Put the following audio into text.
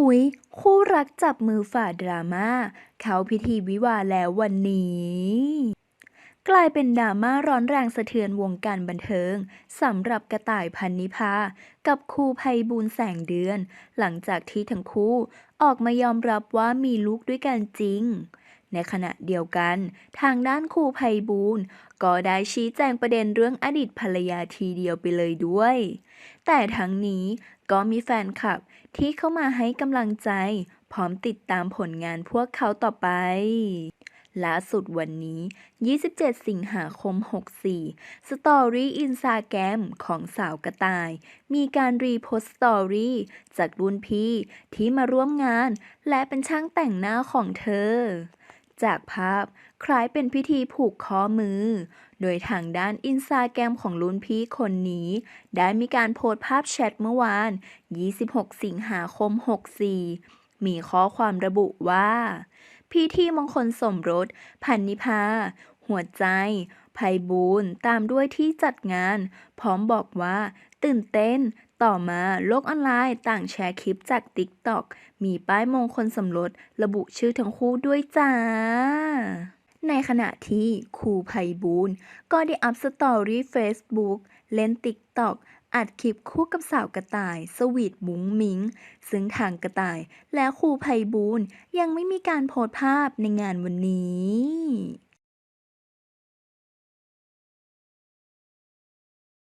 อุ๊ย คู่รักจับมือฝ่าดราม่าเข้าพิธีวิวาแล้ววันนี้ กลายเป็นดราม่าร้อนแรงสะเทือนวงการบันเทิงสำหรับกระต่ายพันนิพา กับครูภัยบูลแสงเดือน หลังจากที่ทั้งคู่ออกมายอมรับว่ามีลูกด้วยกันจริง ในขณะเดียวกัน ทางด้านครูไพบูลก็ได้ชี้แจงประเด็นเรื่องอดีตภรรยาทีเดียวไปเลยด้วย แต่ทั้งนี้ก็มีแฟนคลับที่เข้ามาให้กำลังใจ พร้อมติดตามผลงานพวกเขาต่อไปล่าสุดวันนี้ 27 สิงหาคม 64 สตอรี่อินสตาแกรมของสาวกระต่าย มีการรีโพสต์สตอรี่จากรุ่นพี่ที่มาร่วมงาน และเป็นช่างแต่งหน้าของเธอ จากภาพคล้ายเป็นพิธีผูกข้อมือ โดยทางด้านอินสตาแกรมของรุ่นพี่คนนี้ ได้มีการโพสต์ภาพแชทเมื่อวาน 26 สิงหาคม 64 มีข้อความระบุว่า พิธีมงคลสมรส พันนิพา หัวใจไพบูลตามด้วยที่จัดงาน พร้อมบอกว่า ตื่นเต้น ต่อมาโลกออนไลน์ต่างแชร์คลิปจาก TikTok มีป้ายมงคลสมรสระบุชื่อทั้งคู่ด้วยจ้า ในขณะที่ครูไพบูลก็ได้อัพสตอรี่เฟซบุ๊กเล่น TikTok อัดคลิปคู่กับสาวกระต่าย สวีทมุ้งมิง ซึ่งทางกระต่ายและครูไพบูลย์ยังไม่มีการโพสต์ภาพในงานวันนี้